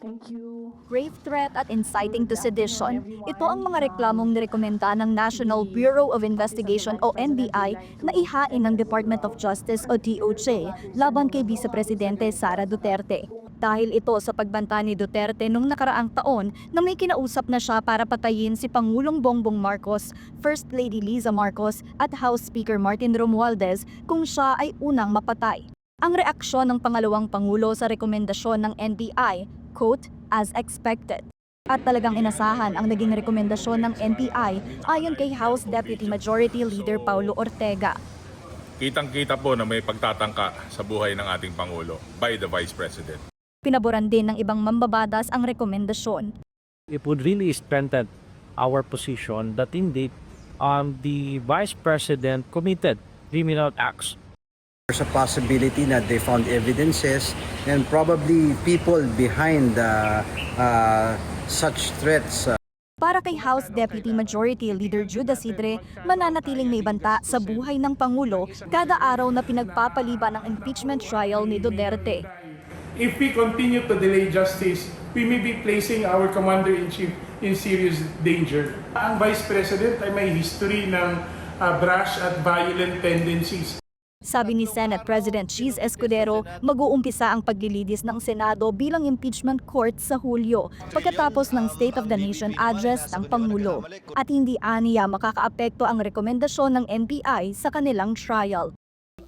Thank you. Grave threat at inciting to sedition. Ito ang mga reklamong nirekomenda ng National Bureau of Investigation o NBI na ihain ng Department of Justice o DOJ laban kay Vice Presidente Sara Duterte. Dahil ito sa pagbanta ni Duterte nung nakaraang taon na may kinausap na siya para patayin si Pangulong Bongbong Marcos, First Lady Liza Marcos at House Speaker Martin Romualdez kung siya ay unang mapatay. Ang reaksyon ng pangalawang pangulo sa rekomendasyon ng NBI, quote, as expected. At talagang inasahan ang naging rekomendasyon ng NBI ayon kay House Deputy Majority Leader Paulo Ortega. Kitang-kita po na may pagtatangka sa buhay ng ating Pangulo by the Vice President. Pinaboran din ng ibang mambabatas ang rekomendasyon. it would really strengthen our position that indeed um, the vice president committed criminal acts. There's a possibility that they found evidences and probably people behind uh, uh, such threats. uh, Para kay House Deputy Majority Leader Judah Sidre, mananatiling may banta sa buhay ng Pangulo kada araw na pinagpapaliban ng impeachment trial ni Duterte. If we continue to delay justice, we may be placing our Commander-in-Chief in serious danger. Ang Vice President ay may history ng ah, brash at violent tendencies. Sabi ni Senate President Cheese Escudero, mag-uumpisa ang paglilidis ng Senado bilang impeachment court sa Hulyo pagkatapos ng State of the Nation address ng Pangulo. At hindi aniya makakaapekto ang rekomendasyon ng NBI sa kanilang trial.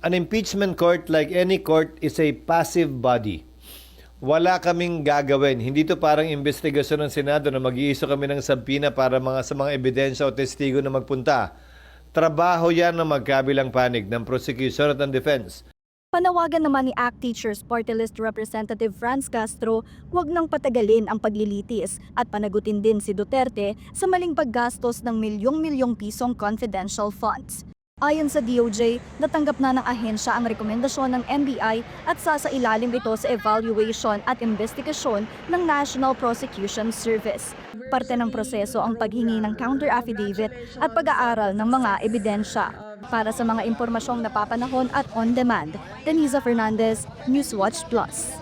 An impeachment court, like any court, is a passive body. Wala kaming gagawin. Hindi to parang investigasyon ng Senado na mag-iiso kami ng sabpina para mga sa mga ebidensya o testigo na magpunta. Trabaho yan ng magkabilang panig ng prosecution at ng defense. Panawagan naman ni ACT Teachers Party List Representative Franz Castro, huwag nang patagalin ang paglilitis at panagutin din si Duterte sa maling paggastos ng milyong-milyong pisong confidential funds. Ayon sa DOJ, natanggap na ng ahensya ang rekomendasyon ng NBI at sasailalim ito sa evaluation at investigasyon ng National Prosecution Service. Parte ng proseso ang paghingi ng counter affidavit at pag-aaral ng mga ebidensya. Para sa mga impormasyong napapanahon at on-demand, Denisa Fernandez, Newswatch Plus.